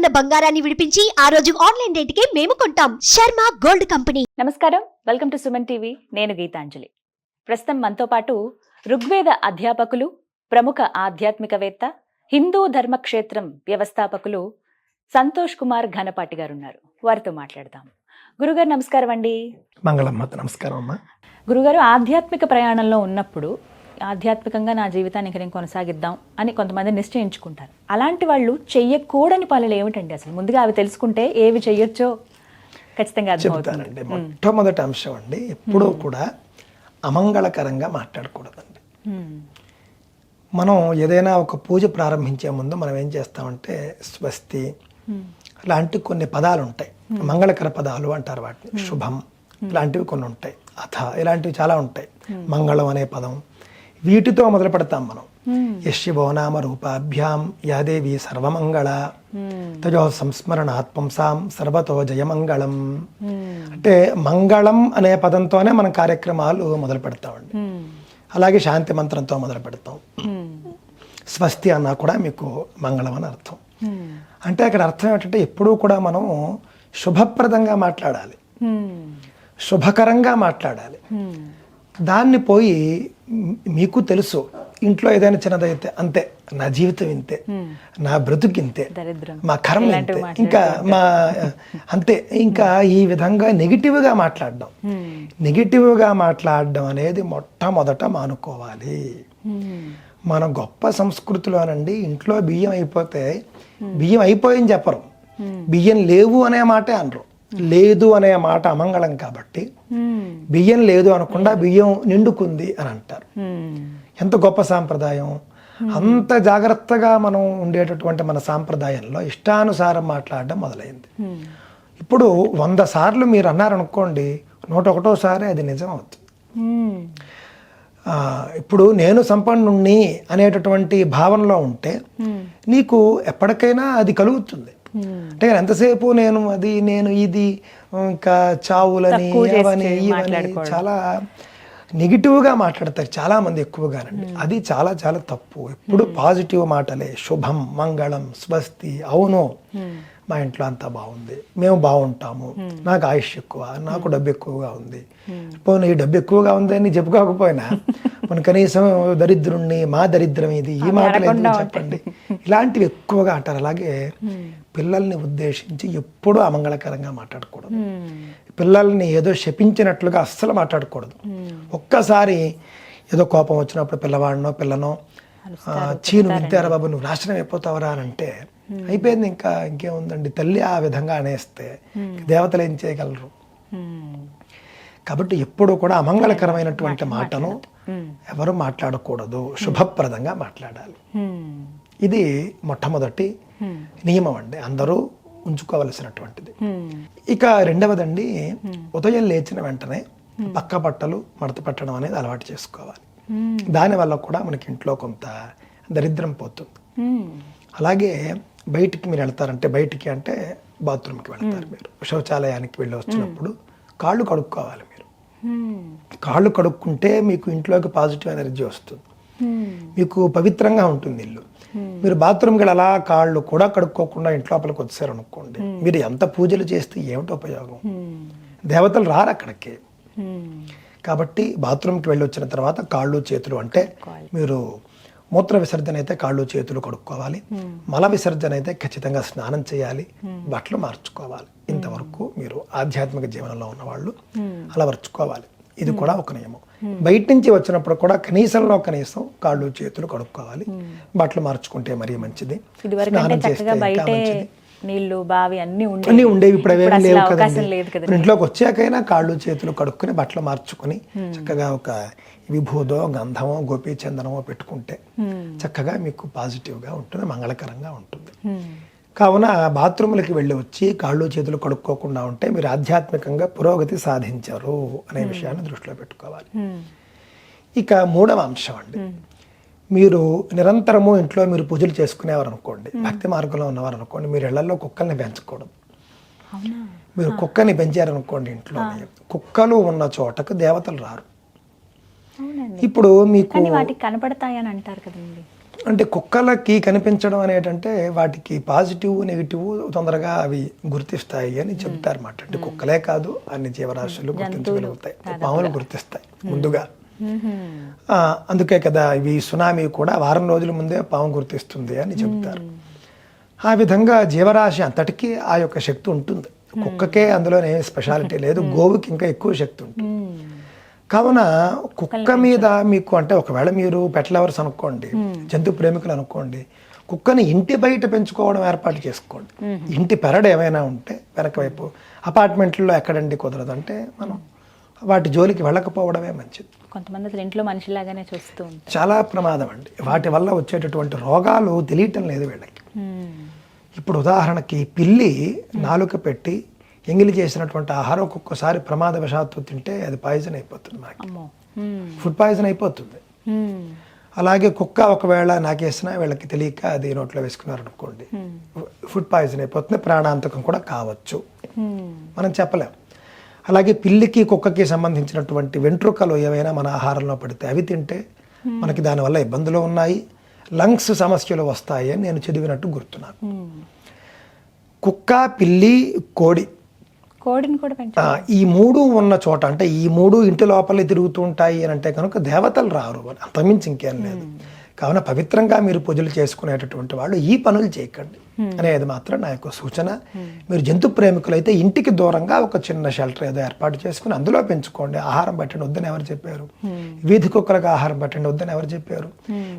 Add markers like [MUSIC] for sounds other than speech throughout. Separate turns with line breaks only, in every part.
ఉన్న బంగారాన్ని విడిపించి ఆ రోజు ఆన్లైన్ రేటుకే మేము కొంటాం. Sharma gold company.
నమస్కారం. Welcome to Suman TV. నేను గీతాంజలి. ప్రస్తుతం మనతో పాటు ఋగ్వేద అధ్యాపకులు ప్రముఖ ఆధ్యాత్మికవేత్త హిందూ ధర్మక్షేత్రం వ్యవస్థాపకులు సంతోష్ కుమార్ ఘనపాటి గారు ఉన్నారు వారితో మాట్లాడదాం. గురుగారు నమస్కారం అండి.
మంగళమ్మ నమస్కారం అమ్మా.
గురుగారు ఆధ్యాత్మిక ప్రయాణంలో ఉన్నప్పుడు ఆధ్యాత్మికంగా నా జీవితాన్ని ఇంక నేను కొనసాగిద్దాం అని కొంతమంది నిశ్చయించుకుంటారు. అలాంటి వాళ్ళు చెయ్యకూడని పనులు ఏమిటండి అసలు? ముందుగా అవి తెలుసుకుంటే ఏవి చెయ్యొచ్చో? ఖచ్చితంగా
చెబుతానండి మొట్టమొదటి అంశం అండి ఎప్పుడూ కూడా అమంగళకరంగా మాట్లాడకూడదండి. మనం ఏదైనా ఒక పూజ ప్రారంభించే ముందు మనం ఏం చేస్తామంటే స్వస్తి లాంటి కొన్ని పదాలు ఉంటాయి మంగళకర పదాలు అంటారు వాటిని. శుభం ఇలాంటివి కొన్ని ఉంటాయి. అథ ఇలాంటివి చాలా ఉంటాయి. మంగళం అనే పదం వీటితో మొదలు పెడతాం మనం. యశివో నామ రూపాభ్యాం యాదేవి సర్వమంగళ. తజో సంస్మరణాత్ పుంసాం సర్వతో జయమంగళం. అంటే మంగళం అనే పదంతోనే మనం కార్యక్రమాలు మొదలు పెడతామండి. అలాగే శాంతి మంత్రంతో మొదలు పెడతాం. స్వస్తి అన్నా కూడా మీకు మంగళం అని అర్థం. అంటే అక్కడ అర్థం ఏంటంటే ఎప్పుడూ కూడా మనం శుభప్రదంగా మాట్లాడాలి. శుభకరంగా మాట్లాడాలి. దాన్ని పోయి మీకు తెలుసు ఇంట్లో ఏదైనా చిన్నదైతే అంతే నా జీవితం ఇంతే నా బ్రతుకు ఇంతే మా కర్మ ఇంతే. ఇంకా మా అంతే ఇంకా ఈ విధంగా నెగిటివ్గా మాట్లాడడం. నెగిటివ్గా మాట్లాడడం అనేది మొట్టమొదట మానుకోవాలి. మన గొప్ప సంస్కృతిలోనండి ఇంట్లో బియ్యం అయిపోతే బియ్యం అయిపోయింది చెప్పరు. బియ్యం లేవు అనే మాటే అనరు. లేదు అనే మాట అమంగళం కాబట్టి
హ్మ్.
బియ్యం లేదు అనకుండా బియ్యం నిండుకుంది అని అంటారు.
హ్మ్.
ఎంత గొప్ప సాంప్రదాయం. అంత జాగ్రత్తగా మనం ఉండేటటువంటి మన సాంప్రదాయంలో ఇష్టానుసారం మాట్లాడడం మొదలైంది. ఇప్పుడు వంద సార్లు మీరు అన్నారనుకోండి నూట ఒకటోసారి అది నిజం అవుతుంది ఇప్పుడు నేను సంపన్నుణ్ణి అనేటటువంటి భావనలో ఉంటే నీకు ఎప్పటికైనా అది కలుగుతుంది. అంటే ఎంతసేపు నేను అది నేను ఇది ఇంకా చావులని అవని ఇవని. చాలా నెగిటివ్గా మాట్లాడతారు చాలా మంది ఎక్కువగానండి అది చాలా చాలా తప్పు. ఎప్పుడు పాజిటివ్ మాటలే. శుభం మంగళం స్వస్తి అవును. మా ఇంట్లో అంతా బాగుంది. మేము బాగుంటాము. నాకు ఆయుష్ ఎక్కువ నాకు డబ్బు ఎక్కువగా ఉంది. పోనీ ఈ డబ్బు ఎక్కువగా ఉంది అని చెప్పుకోకపోయినా [LAUGHS] మన కనీసం దరిద్రుణ్ణి మా దరిద్రం ఇది ఈ మాటలు చెప్పండి? ఇలాంటివి ఎక్కువగా అంటారు. అలాగే పిల్లల్ని ఉద్దేశించి ఎప్పుడూ అమంగళకరంగా మాట్లాడకూడదు. పిల్లల్ని ఏదో శపించినట్లుగా అస్సలు మాట్లాడకూడదు. ఒక్కసారి ఏదో కోపం వచ్చినప్పుడు పిల్లవాడినో పిల్లనో చీను విద్యారా బాబు నువ్వు నాశనం అయిపోతావరా అని అంటే అయిపోయింది ఇంకా ఇంకేముందండి తల్లి ఆ విధంగా అనేస్తే దేవతలు ఏం చేయగలరు. కాబట్టి ఎప్పుడూ కూడా అమంగళకరమైనటువంటి మాటను. ఎవరు మాట్లాడకూడదు శుభప్రదంగా మాట్లాడాలి. ఇది మొట్టమొదటి. నియమం అండి అందరూ ఉంచుకోవలసినటువంటిది. ఇక రెండవదండి ఉదయం లేచిన వెంటనే పక్క బట్టలు మడత పెట్టడం అనేది అలవాటు చేసుకోవాలి. దానివల్ల కూడా మనకి ఇంట్లో కొంత దరిద్రం పోతుంది. అలాగే బయటికి మీరు వెళ్తారంటే బయటికి అంటే బాత్రూమ్కి వెళ్తారు మీరు. శౌచాలయానికి వెళ్ళి వచ్చినప్పుడు కాళ్ళు కడుక్కోవాలి మీరు.
హ్మ్.
కాళ్ళు కడుక్కుంటే మీకు ఇంట్లోకి పాజిటివ్ ఎనర్జీ వస్తుంది. మీకు పవిత్రంగా ఉంటుంది ఇల్లు. మీరు బాత్రూమ్కి అలా కాళ్ళు కూడా కడుక్కోకుండా ఇంట్లో లోపలికి వచ్చారు అనుకోండి మీరు ఎంత పూజలు చేస్తే ఏమిటి ఉపయోగం. దేవతలు రారు అక్కడికి. కాబట్టి బాత్రూమ్కి వెళ్ళి వచ్చిన తర్వాత కాళ్ళు చేతులు అంటే మీరు మూత్ర విసర్జన అయితే కాళ్ళు చేతులు కడుక్కోవాలి. మల విసర్జన అయితే ఖచ్చితంగా స్నానం చేయాలి. బట్టలు మార్చుకోవాలి. ఇంతవరకు మీరు ఆధ్యాత్మిక జీవనంలో ఉన్నవాళ్ళు అలవర్చుకోవాలి. ఇది కూడా ఒక నియమం. బయట నుంచి వచ్చినప్పుడు కూడా కనీసంలో కనీసం కాళ్ళు చేతులు కడుక్కోవాలి. బట్టలు మార్చుకుంటే మరీ మంచిది. స్నానం చేస్తే ఇంకా మంచిది.
నీళ్ళు బావి అన్ని
అన్నీ
ఉండేవి.
ఉండేవి ఇప్పుడు అవేమి లేవు కదండి.
కదా
ఇంట్లోకి వచ్చాకైనా కాళ్ళు చేతులు కడుక్కుని బట్టలు మార్చుకుని చక్కగా ఒక విభూదో గంధమో గోపీచందనమో పెట్టుకుంటే చక్కగా మీకు పాజిటివ్గా ఉంటుంది మంగళకరంగా ఉంటుంది. కావున బాత్రూములకి వెళ్ళి వచ్చి కాళ్ళు చేతులు కడుక్కోకుండా ఉంటే మీరు ఆధ్యాత్మికంగా పురోగతి సాధించారు అనే విషయాన్ని దృష్టిలో పెట్టుకోవాలి. ఇక మూడవ అంశం అండి. మీరు నిరంతరము ఇంట్లో మీరు పూజలు చేసుకునేవారు అనుకోండి భక్తి మార్గంలో ఉన్నవారు అనుకోండి మీరు ఇళ్ళలో కుక్కల్ని పెంచకూడదు. మీరు కుక్కని పెంచారనుకోండి ఇంట్లో కుక్కలు ఉన్న చోటకు దేవతలు రారు. ఇప్పుడు మీకు
కనపడతాయని అంటారు కదండి.
అంటే కుక్కలకి కనిపించడం అనేటంటే వాటికి పాజిటివ్ నెగిటివ్ తొందరగా అవి గుర్తిస్తాయి అని చెప్తారన్నమాట అంటే కుక్కలే కాదు అన్ని జీవరాశులు గుర్తించగలుగుతాయి. పాములు గుర్తిస్తాయి ముందుగా. అందుకే కదా ఇవి సునామీ కూడా వారం రోజుల ముందే పాము గుర్తిస్తుంది అని చెప్తారు ఆ విధంగా జీవరాశి అంతటికీ ఆ యొక్క శక్తి ఉంటుంది. కుక్కకే అందులోనే స్పెషాలిటీ లేదు గోవుకి ఇంకా ఎక్కువ శక్తి ఉంటుంది. కావున కుక్క మీద. మీకు అంటే ఒకవేళ మీరు పెట్ లవర్స్ అనుకోండి జంతు ప్రేమికులు అనుకోండి కుక్కని ఇంటి బయట పెంచుకోవడం ఏర్పాటు చేసుకోండి. ఇంటి పెరడు ఏమైనా ఉంటే వెనక వైపు అపార్ట్మెంట్లో ఎక్కడండి కుదరదు అంటే మనం వాటి జోలికి వెళ్ళకపోవడమే మంచిది.
కొంతమంది అసలు ఇంట్లో మనిషిలాగానే చూస్తూ ఉంటారు.
చాలా ప్రమాదం అండి వాటి వల్ల వచ్చేటటువంటి రోగాలు తెలియటం లేదు వీళ్ళకి. ఇప్పుడు ఉదాహరణకి పిల్లి నాలుక పెట్టి ఎంగిలి చేసినటువంటి ఆహారం ఒక్కొక్కసారి ప్రమాదవశాత్తు తింటే అది పాయిజన్ అయిపోతుంది మనకి.
మ్మ్.
ఫుడ్ పాయిజన్ అయిపోతుంది. అలాగే కుక్క ఒకవేళ నాకేసినా వీళ్ళకి తెలియక అది నోట్లో వేసుకున్నారు అనుకోండి ఫుడ్ పాయిజన్ అయిపోతుంది ప్రాణాంతకం కూడా కావచ్చు. మనం చెప్పలేం. అలాగే పిల్లికి కుక్కకి సంబంధించినటువంటి వెంట్రుకలు ఏవైనా మన ఆహారంలో పడితే అవి తింటే మనకి దానివల్ల ఇబ్బందులు ఉన్నాయి. లంగ్స్ సమస్యలు వస్తాయి అని నేను చదివినట్టు గుర్తున్నాను. కుక్క పిల్లి కోడి.
కోడిని కూడా
ఈ మూడు ఉన్న చోట అంటే ఈ మూడు ఇంటి లోపలే తిరుగుతూ ఉంటాయి అని అంటే కనుక దేవతలు రారు. అంతమించి ఇంకేం లేదు. కావున పవిత్రంగా మీరు పూజలు చేసుకునేటటువంటి వాళ్ళు ఈ పనులు చేయకండి అనేది మాత్రం నా యొక్క సూచన. మీరు జంతు ప్రేమికులైతే ఇంటికి దూరంగా ఒక చిన్న షెల్టర్ ఏదో ఏర్పాటు చేసుకుని అందులో పెంచుకోండి. ఆహారం పెట్టండి వద్దని ఎవరు చెప్పారు? వీధి కుక్కలకు ఆహారం పెట్టండి వద్దని ఎవరు చెప్పారు?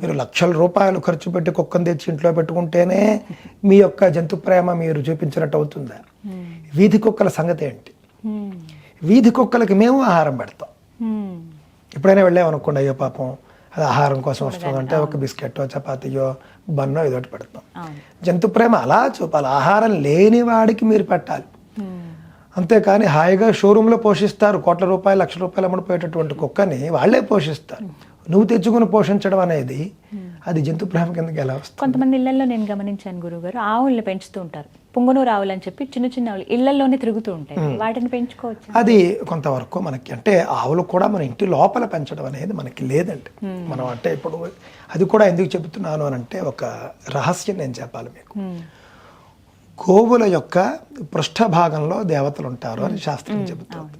మీరు లక్షల రూపాయలు ఖర్చు పెట్టి కుక్కను తెచ్చి ఇంట్లో పెట్టుకుంటేనే మీ యొక్క జంతు ప్రేమ మీరు చూపించినట్టు అవుతుందా? వీధి కుక్కల సంగతి ఏంటి. వీధి కుక్కలకి మేము ఆహారం పెడతాం. ఎప్పుడైనా వెళ్ళామనుకోండి అయ్యో పాపం అది ఆహారం కోసం వస్తుందంటే ఒక బిస్కెట్టో చపాతీయో బన్నో ఏదో ఒకటి పెడతాం. జంతు ప్రేమ అలా చూపాలి. ఆహారం లేని వాడికి మీరు పెట్టాలి. అంతేకాని హాయిగా షోరూంలో పోషిస్తారు. కోట్ల రూపాయలు లక్ష రూపాయలు అమ్ముడిపోయేటటువంటి కుక్కని వాళ్ళే పోషిస్తారు. నువ్వు తెచ్చుకుని పోషించడం అనేది అది జంతు ప్రేమ కిందకి ఎలా వస్తుంది?
కొంతమంది ఇళ్ళలో నేను గమనించాను గురుగారు ఆవుల్ని పెంచుతూ ఉంటారు. పుంగనూరు ఆవులు అని చెప్పి చిన్న చిన్న ఆవులు ఇళ్ళలోనే తిరుగుతూ ఉంటాయి. వాటిని పెంచుకోవచ్చు?
అది కొంతవరకు మనకి అంటే ఆవులు కూడా మన ఇంటి లోపల పెంచడం అనేది మనకి లేదండి. మనం అంటే ఇప్పుడు అది కూడా ఎందుకు చెబుతున్నాను అని అంటే ఒక రహస్యం నేను చెప్పాలి మీకు. గోవుల యొక్క పృష్ఠభాగంలో దేవతలు ఉంటారు అని శాస్త్రం చెబుతుంది.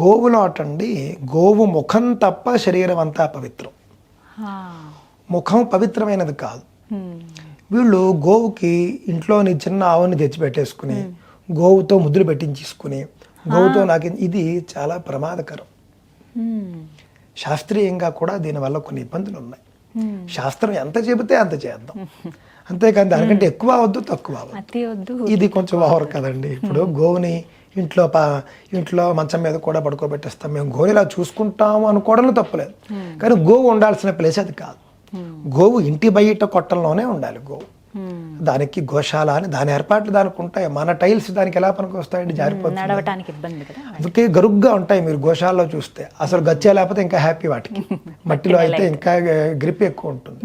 గోవులో అటండి గోవు ముఖం తప్ప శరీరం అంతా పవిత్రం. ముఖం పవిత్రమైనది కాదు. వీళ్ళు గోవుకి ఇంట్లోని చిన్న ఆవుని తెచ్చిపెట్టేసుకుని గోవుతో ముద్దులు పెట్టించేసుకుని గోవుతో నాకు ఇది చాలా ప్రమాదకరం. శాస్త్రీయంగా కూడా దీనివల్ల కొన్ని ఇబ్బందులు ఉన్నాయి. శాస్త్రం ఎంత చెబితే అంత చేద్దాం. అంతేకాని దానికంటే ఎక్కువ అవద్దు తక్కువ అవ్వద్దు
అతి వద్దు.
ఇది కొంచెం ఓవర్ కదండి. ఇప్పుడు గోవుని ఇంట్లో పా ఇంట్లో మంచం మీద కూడా పడుకోబెట్టేస్తాం. మేము గోవు ఇలా చూసుకుంటాము అనుకోవడంలో తప్పలేదు కానీ గోవు ఉండాల్సిన ప్లేస్ అది కాదు. గోవు ఇంటి బయట కొట్టంలోనే ఉండాలి గోవు. దానికి గోశాల అని దాని ఏర్పాట్లు దానికి ఉంటాయి. మన టైల్స్ దానికి ఎలా పనికి వస్తాయండి జారిపోతుంది. అందుకే గరుగ్గా ఉంటాయి మీరు గోశాలలో చూస్తే. అసలు గచ్చే లేకపోతే ఇంకా హ్యాపీ వాటికి. [LAUGHS] మట్టిలో అయితే ఇంకా గ్రిప్ ఎక్కువ ఉంటుంది.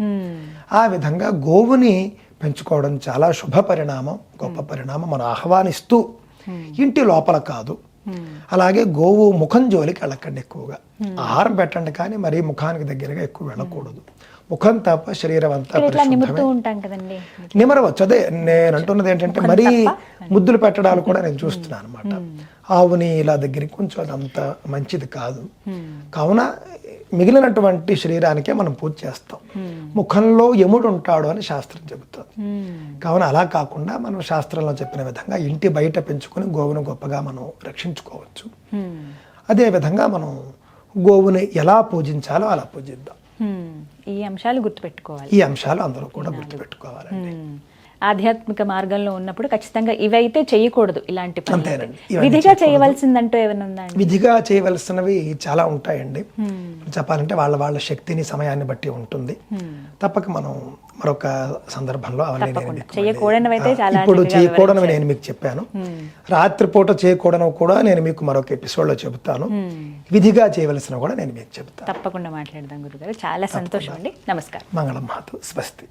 ఆ విధంగా గోవుని పెంచుకోవడం చాలా శుభ పరిణామం గొప్ప పరిణామం. మనం ఆహ్వానిస్తూ ఇంటి లోపల కాదు. అలాగే గోవు ముఖం జోలికి వెళ్ళకండి ఎక్కువగా. ఆహారం పెట్టండి కానీ మరీ ముఖానికి దగ్గరగా ఎక్కువ వెళ్ళకూడదు. ముఖం తప్ప శరీరం అంతా నిమరవచ్చు. అదే నేను అంటున్నది ఏంటంటే మరీ ముద్దులు పెట్టడాలు కూడా నేను చూస్తున్నాను అనమాట ఆవుని ఇలా దగ్గరికి కొంచెం అదంత మంచిది కాదు. కావున మిగిలినటువంటి శరీరానికే మనం పూజ చేస్తాం. ముఖంలో యముడు ఉంటాడు అని శాస్త్రం చెబుతుంది. కావున అలా కాకుండా మనం శాస్త్రంలో చెప్పిన విధంగా ఇంటి బయట పెంచుకొని గోవును గొప్పగా మనం రక్షించుకోవచ్చు. అదే విధంగా మనం గోవుని ఎలా పూజించాలో అలా పూజిద్దాం.
ఈ అంశాలు గుర్తుపెట్టుకోవాలి
ఈ అంశాలు అందరూ కూడా గుర్తుపెట్టుకోవాలండి.
ఆధ్యాత్మిక మార్గంలో ఉన్నప్పుడు ఖచ్చితంగా ఇవైతే చేయకూడదు ఇలాంటి
అంతేనండి.
విధిగా చేయవలసిందంటూ ఏమైనా ఉందా
విధిగా చేయవలసినవి చాలా ఉంటాయండి. చెప్పాలంటే వాళ్ళ వాళ్ళ శక్తిని సమయాన్ని బట్టి ఉంటుంది. తప్పక మనం మరొక సందర్భంలో ఇప్పుడు చేయకూడనివి నేను మీకు చెప్పాను. రాత్రిపూట చేయకూడనివి కూడా నేను మీకు మరొక ఎపిసోడ్లో చెబుతాను. విధిగా చేయవలసిన కూడా నేను మీకు చెబుతాను
తప్పకుండా మాట్లాడదాం గురుగారు. చాలా సంతోషం అండి. నమస్కారం.
మంగళం మాతు. స్వస్తి.